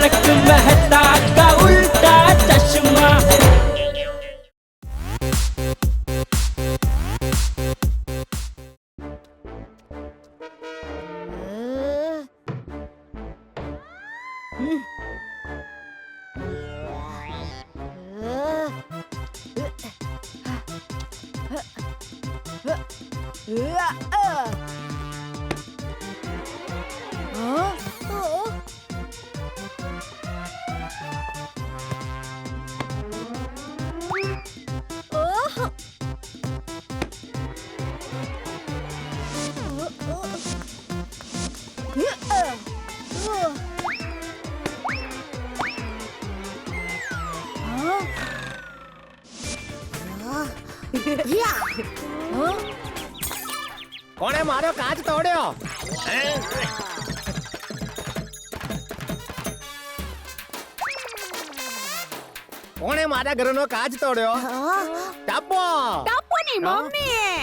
તારક મહેતા મારો કાચ તોડ્યો. કોણે મારા ઘરનો કાચ તોડ્યો? ટાપો. ટપુની મમ્મી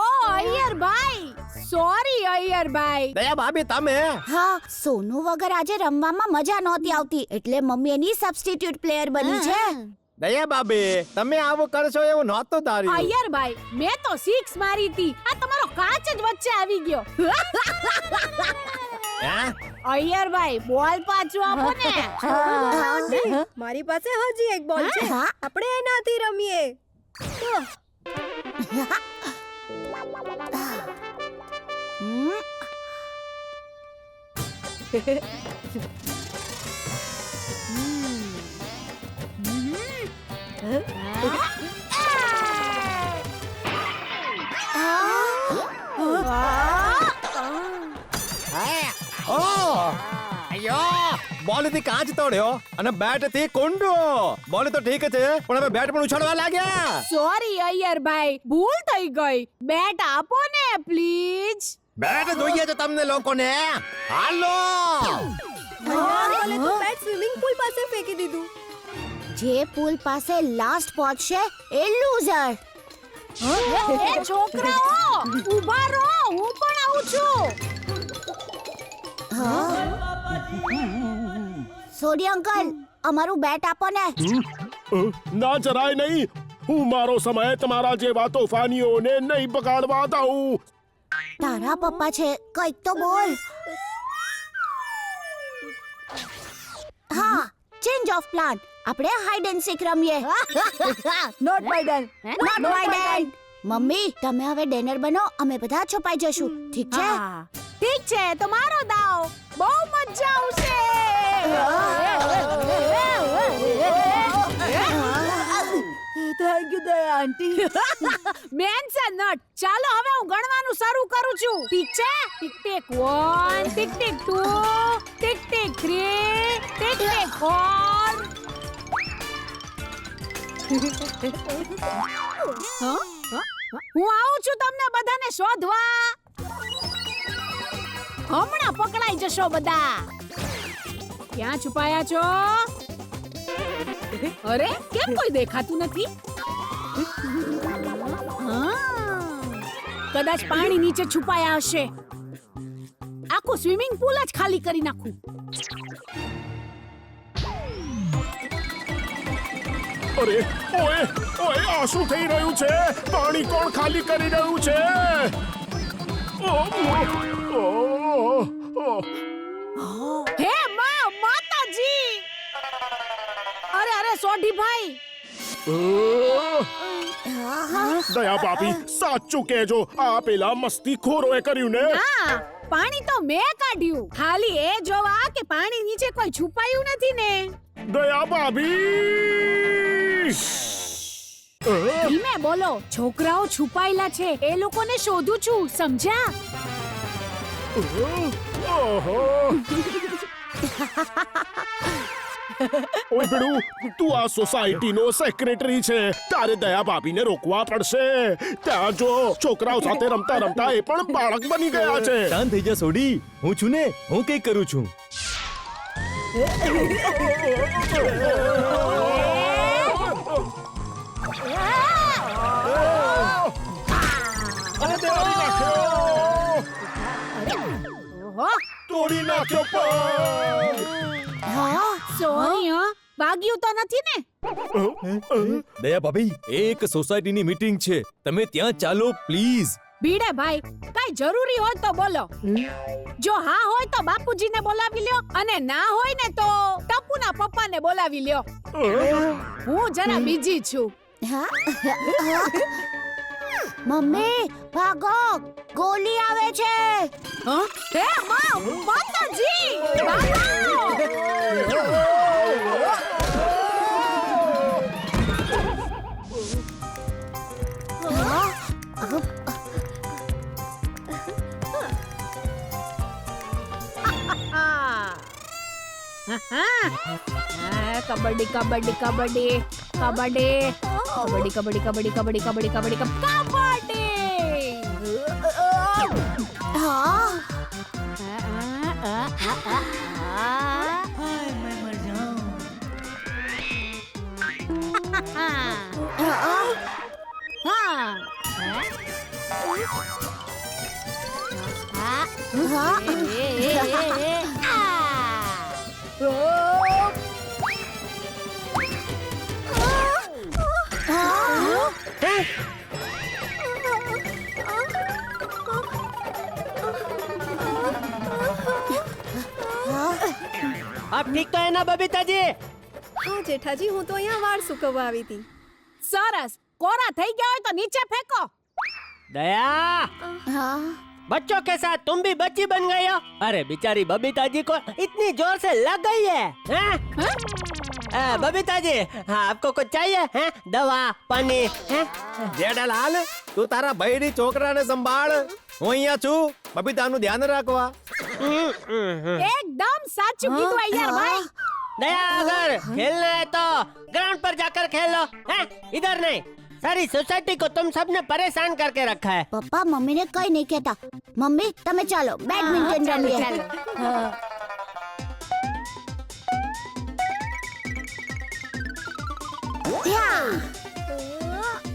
ઓ અય્યર ભાઈ સોરી અય્યર ભાઈ દયા ભાભી તમે? હા સોનુ વગર આજે રમવામાં મજા નહોતી આવતી. એટલે મમ્મી એની સબસ્ટિટ્યુટ પ્લેયર બની છે. દયા ભાભી તમે આવું કરશો એવું નહોતું ધાર્યું. અય્યર ભાઈ મેં તો સિક્સ મારી હતી. આ કાચ જ વચ્ચે આવી ગયો. હે? અય્યર ભાઈ બોલ પાછું આપો ને મારી પાસે હજી એક બોલ છે? આપણે એનાથી રમીએ. હમ, હે? બોલથી કાચ તોડ્યો અને બેટથી કુંડો બોલ તો ઠીક છે પણ હવે બેટ પણ ઉછાળવા લાગ્યા સોરી અય્યર ભાઈ ભૂલ થઈ ગઈ બેટ આપો ને પ્લીઝ બેટ જોઈએ છે તમને લોકોને હાલો બોલે તો બેટ સ્વિમિંગ પુલ પાસે ફેંકી દીધું જે પુલ પાસે લાસ્ટ પહોંચશે એ લૂઝર એ છોકરાઓ ઊભા રહો હું પણ આવું છું સોડી અંકલ. અમારું બેટ આપો ને. ના જરાય નહીં. હું મારો સમય તમારા જેવા તોફાનીઓને નહીં બગાડવા દઉં. તારા પપ્પા છે કંઈક તો બોલ. હા ચેન્જ ઓફ પ્લાન આપણે હાઈડ એન્ડ સીક રમીએ. Not by done not my dad mummy તમે હવે ડેનર બનો અમે બધા છુપાઈ જશું ઠીક છે? ઠીક છે તો મારો દાવ. બહુ મજા આવશે. Thank you Daya aunty mention nut. ચાલો હવે હું ગણવાનું શરૂ કરું છું. ઠીક છે? Tick tick 1 tick tick 2 tick tick 3 tick tick 4 હા? હા? આવું છું તમને બધાને શોધવા. હમણાં પકડાઈ જશો બધા. ક્યાં છુપાયા છો? અરે, કેમ કોઈ દેખાતું નથી? કદાચ પાણી નીચે છુપાયા હશે. આખું સ્વિમિંગ પુલ જ ખાલી કરી નાખું. અરે ઓએ ઓએ આ શું થઈ રહ્યું છે. પાણી કોણ ખાલી કરી રહ્યું છે? ઓ, ઓ, ઓ, ઓ. હે માં માતાજી! અરે અરે સોઢી ભાઈ! દયા બાપી સાચું કહેજો આ પેલા મસ્તીખોરોએ કર્યું ને. હા પાણી તો મેં કાઢ્યું. ખાલી એ જોવા કે પાણી નીચે કોઈ છુપાયું નથી ને. દયા ભાભી ધીમે બોલો છોકરાઓ છુપાયેલા છે એ લોકોને શોધું છું સમજ્યા? ઓય બેડુ તું આ સોસાયટીનો સેક્રેટરી છે. તારે દયા ભાભીને રોકવા પડશે. ત્યાં જો છોકરાઓ સાથે રમતા રમતા એ પણ બાળક બની ગયા છે. શાંત થઈ જા સોડી હું છું ને હું કઈ કરું છું. તોડી નાખ્યો ઓહો તોડી નાખ્યો પણ હા વાગ્યું તો નથી ને? દયા ભાભી એક સોસાયટીની મીટિંગ છે. તમે ત્યાં ચાલો પ્લીઝ. ભીડે ભાઈ કઈ જરૂરી હોય તો બોલો. જો હા હોય તો બાપુજીને બોલાવી લ્યો અને ના હોય ને તો ટપુના પપ્પાને બોલાવી લ્યો. હું જરા બીજી છું. હા? મમ્મી ભાગો. ગોલી આવે છે. હે? માં માતાજી kabaddi kabaddi kabaddi kabaddi. Kabaddi kabaddi kabaddi kabaddi kabaddi kabaddi કબ- kabaddi. Ay, mamarrão. Hey! ठीक तो है ना बबीता जी હા જેઠાજી હું તો અહીંયા વાળ સુકવવા આવી હતી સરસ કોરા થઈ ગયા હોય તો નીચે ફેંકો दया હા बच्चों के साथ तुम भी बच्ची बन गई हो अरे बेचारी बबीता जी को इतनी जोर से लग गई है हैं? आ, बबीता जी हाँ आपको कुछ चाहिए हैं दवा पानी हैं જેઠાલાલ તું તારા બૈરી છોકરાને સંભાળ હું અહીંયા છું બબીતાનું ધ્યાન રાખવા हम्म, हम्म, हम्म। એકદમ સાચું કીધું યાર ભાઈ दया अगर खेलना है तो ग्राउंड पर जाकर खेल लो हैं इधर नहीं सारी सोसाइटी को तुम सबने परेशान करके रखा है પપ્પા મમ્મીને કઈ નહીં કહેતા મમ્મી તમે ચાલો બેડમિન્ટન 야!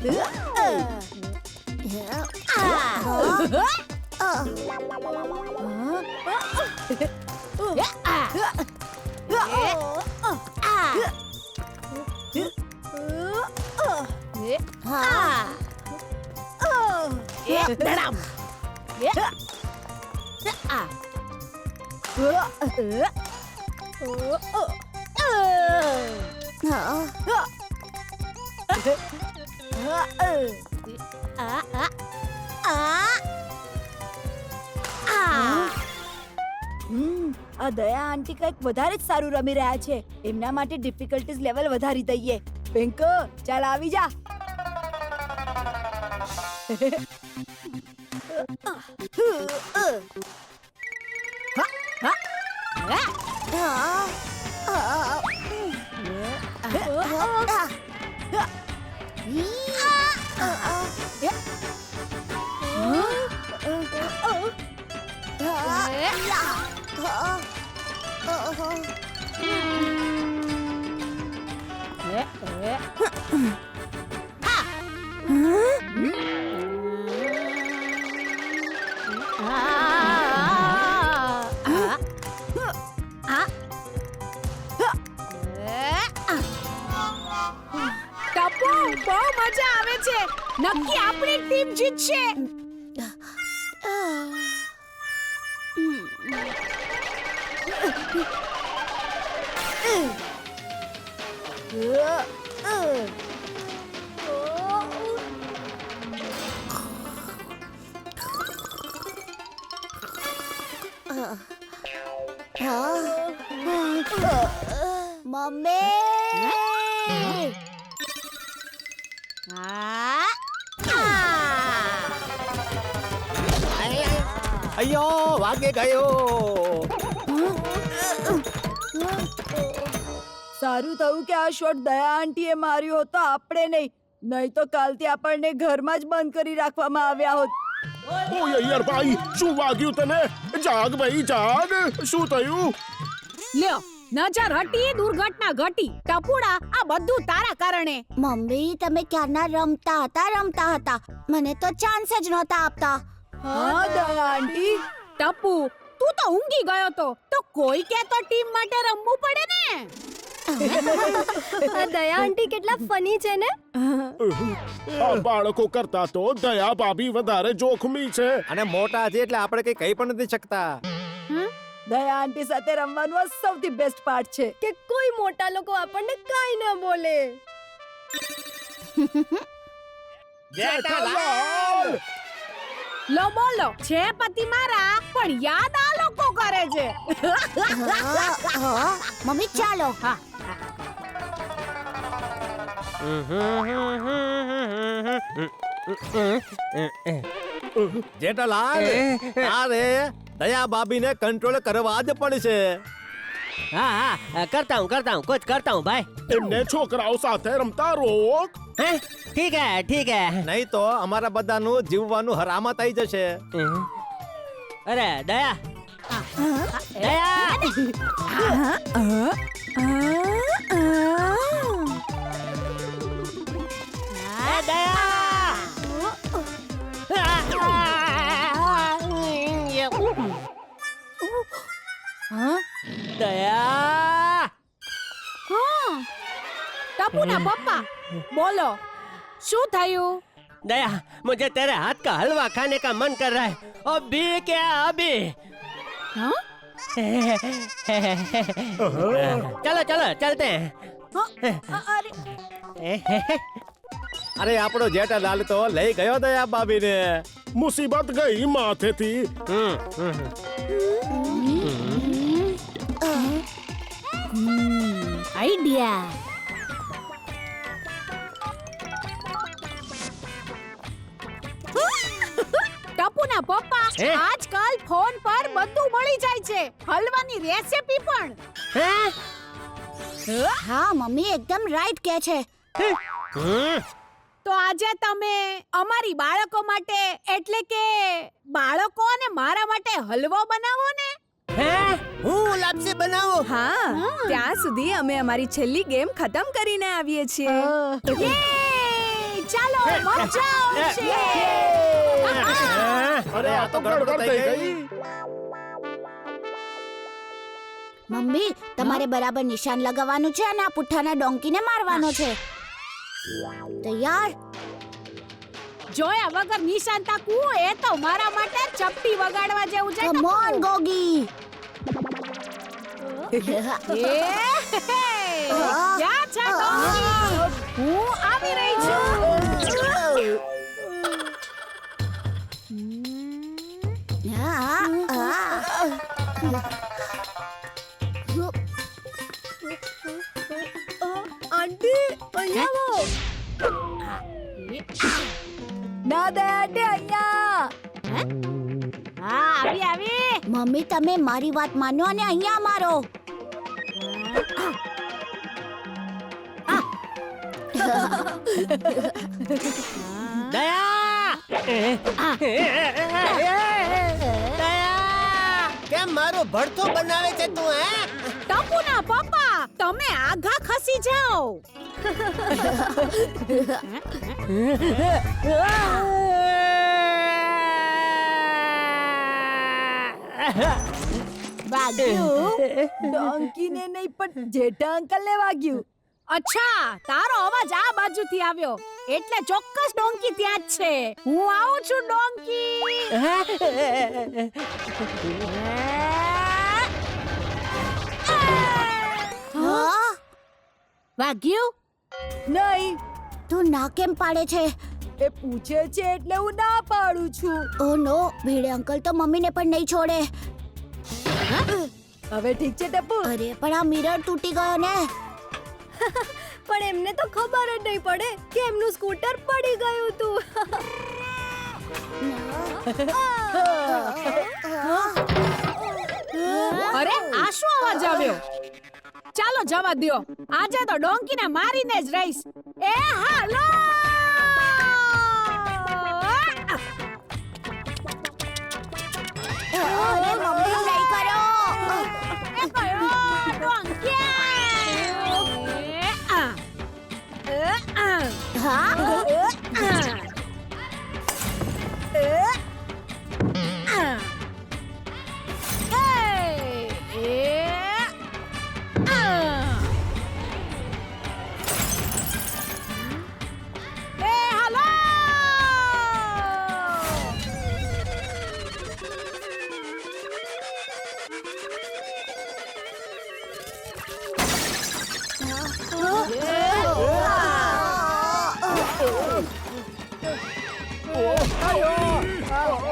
으아! 으아! 으아! 으아! 으아! હા. હા. આ દયા આંટી કંઈક વધારે જ સારું રમી રહ્યા છે એમના માટે ડિફિકલ્ટીઝ લેવલ વધારી દઈએ પિંક ચાલ આવી જા 咦？呃？嗯？哼！哈？嗯？નક્કી આપણી ટીમ જીતશે મમ્મી! હા? અయ్యో વાગે ગયો. સારું થયું કે આ શોટ દયા આંટીએ માર્યો હતો આપણે નહીં. નહીં તો કાલથી આપણને ઘરમાં જ બંધ કરી રાખવામાં આવ્યા હોત. ઓય યાર ભાઈ શું વાગ્યું તને? જાગ ભાઈ જાગ. શું થયું? લ્યો નજર હટી દુર્ઘટના ઘટી. ટપુડા આ બધું તારા કારણે. મમ્મી તમે ક્યારના રમતા હતા રમતા હતા? મને તો ચાન્સ જ નહોતા આપતા. હા દયા આંટી. ટપુ તું તો ઊંઘી ગયો તો. તો કોઈ કે તો ટીમ માટે રમવું પડે ને? આ દયા આંટી કેટલા ફની છે ને? આ બાળકો કરતા તો દયા ભાભી વધારે જોખમી છે. અને મોટા છે એટલે આપણે કઈ કહી પણ નથી શકતા. દયા આંટી સાથે રમવાનું આ સૌથી બેસ્ટ પાર્ટ છે. કે કોઈ મોટા લોકો આપણને કાઈ ન બોલે. જેઠાલાલ! લો બોલો છે પતિ મારા પણ યાદ આ લોકો કરે છે. હા, હા. મમ્મી ચાલો. હા. જેઠાલાલ અરે દયા ભાભીને કંટ્રોલ કરવા જ પડશે. હા હા કરતા હું કરતા હું कुछ કરતા હું ભાઈ. એમને છોકરાઓ સાથે રમતા રોક. હે? ઠીક હે ઠીક હે. નહીં તો અમારા બધાનું જીવવાનું હરામત આવી જશે. અરે દયા. દયા! ટપુના પપ્પા બોલો શું થયું दया मुझे तेरे हाथ का हलवा खाने का मन कर रहा है अभी क्या अभी હા चलो चलो चलते हैं હા, અરે અરે આપણો જેઠાલાલ તો લઈ ગયો દયા ભાભીને મુસીબત ગઈ માથેથી આઈડિયા ટપુના પપ્પા આજકાલ ફોન પર બધું મળી જાય છે. હલવાની રેસીપી પણ. हैं? હા મમ્મી એકદમ રાઈટ કે છે. તો આજે તમે અમારી બાળકો માટે એટલે કે બાળકો અને મારા માટે હલવો બનાવો ને? હે? હું લાપસી બનાવો. હા ત્યાં સુધી અમે અમારી છેલ્લી ગેમ ખતમ કરીને આવીએ છીએ. ચાલો મજા આવશે. અરે આ તો ગડબડ થઈ ગઈ. મમ્મી તમારે બરાબર નિશાન લગાવવાનું છે અને આ પુઠ્ઠાના ડોંકીને મારવાનો છે. તૈયાર? જોયા વગર નિશાન તાકુ એ તો મારા માટે ચપટી વગાડવા જેવું છે. Come on Gogi. એ! ક્યાં છે ડોંકી? હું આવી રહી તમે મારી વાત માનો અને અહીંયા મારો. દયા! દયા કેમ મારું ભડથું બનાવે છે તું હે? ટપુના પપ્પા તમે આઘા ખસી જાઓ. વાગ્યું? ડોંકીને નહીં પણ જેઠા અંકલને વાગ્યું. અચ્છા તારો અવાજ આ બાજુથી આવ્યો. એટલે ચોક્કસ ડોંકી ત્યાં જ છે. હું આવું છું ડોંકી. વાગ્યું? નહીં. તું ના કેમ પાડે છે? એ પૂછે છે એટલે હું ના પાડું છું. ઓ નો ભીડે અંકલ તો મમ્મીને પણ નહીં છોડે. હવે ઠીક છે ટપુ? અરે પણ આ મિરર તૂટી ગયો ને. પણ એમને તો ખબર જ નહીં પડે કે એમનું સ્કૂટર પડી ગયું તું. અરે આ શું અવાજ આવ્યો? ચાલો જવા દો આજે તો ડોંકીને મારીને જ રહીશ. એ હાલો!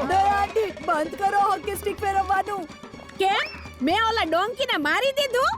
દયા બંધ કરો હોકી સ્ટિક ફેરવવાનું કેમ મેં ઓલા ડોંકીને મારી દીધું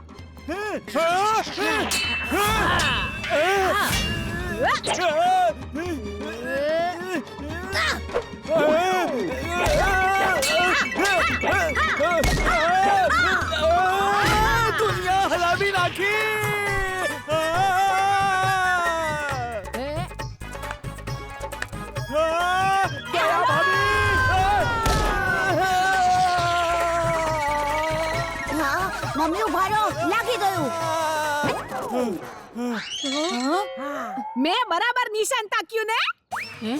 હા મમ્મી ઊભા રહો લાગી ગયું. મેં બરાબર નિશાન તાક્યું ને? હે?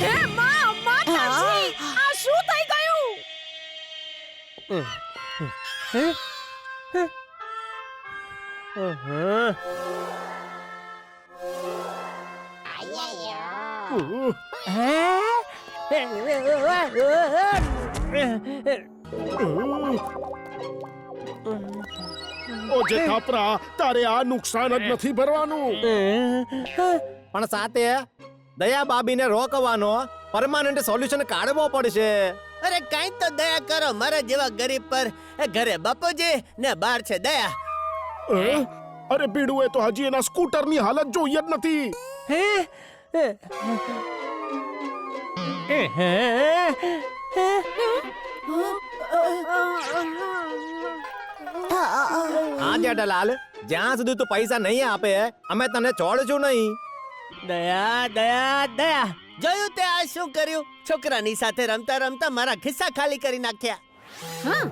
હે માં માતાજી આ શું થઈ ગયું? ઓ જેઠાપરા તારે આ નુકસાન જ નથી ભરવાનું. પણ સાથે દયા બાબીને રોકવાનો પરમાનન્ટ સોલ્યુશન કાઢવો પડશે. અરે કઈ તો દયા કરો મારા જેવા ગરીબ પર. એ ઘરે બાપુજી ને બાર છે દયા. અરે અરે એ તો હજી એના સ્કૂટરની હાલત જોઈએ જ નથી. હા? જેઠાલાલ જ્યાં સુધી તું પૈસા નહીં આપે અમે તને છોડશું નહીં. દયા દયા દયા. જોયું તે આ શું કર્યું? છોકરાની સાથે રમતા રમતા મારા ખિસ્સા ખાલી કરી નાખ્યા. હા.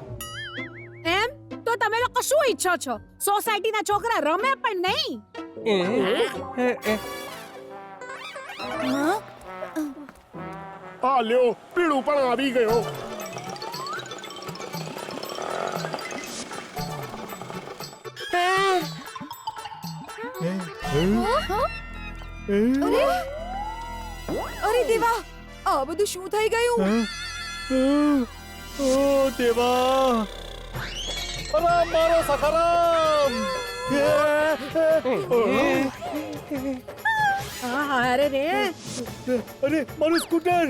એમ? તો તમે લોકો શું ઈચ્છો છો? સોસાયટીના છોકરા રમે પણ નહીં? આ લ્યો પીડું પણ આવી ગયો. અરે! દેવા આ બધું શું થઈ ગયું? ઓ દેવા! મારો સખારામ! આ, અરે રે અરે મારું સ્કૂટર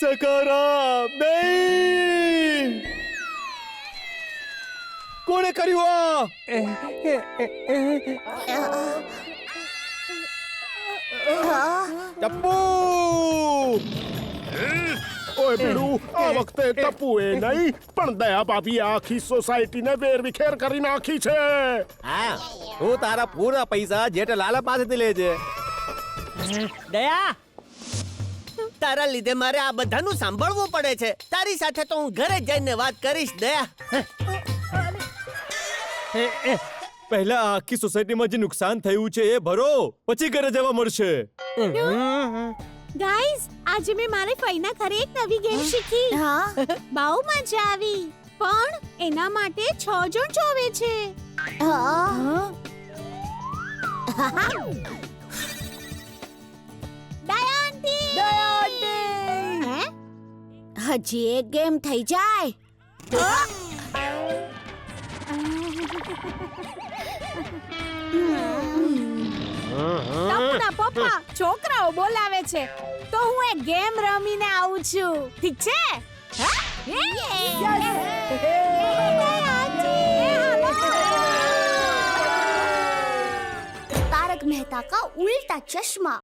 સકારામ નહીં કોણે કર્યું આ ટપ્પુ ઓય પીડું આ વખતે ટપુએ નહીં પણ દયા ભાભી આખી સોસાયટીને વેરવિખેર કરી નાખી છે. હા હું તારા પૂરા પૈસા જેઠાલાલ પાસેથી લેજે દયા તારા લીધે મારે આ બધાનું સાંભળવું પડે છે. તારી સાથે તો હું ઘરે જઈને વાત કરીશ દયા. પહેલા આખી સોસાયટીમાં જે નુકસાન થયું છે એ ભરો પછી ઘરે જવા મળશે. ગાઈઝ આજે મેં મારી ફઈના ઘરે એક નવી ગેમ શીખી. હા? બહુ મજા આવી. પણ એના માટે છ જણ જોવે છે? હજી એક ગેમ થઈ જાય. ટપુના પપ્પા છોકરાઓ બોલાવે છે. તો હું એક ગેમ રમીને આવું છું. ઠીક છે? તારક મહેતા કા ઉલટા ચશ્મા.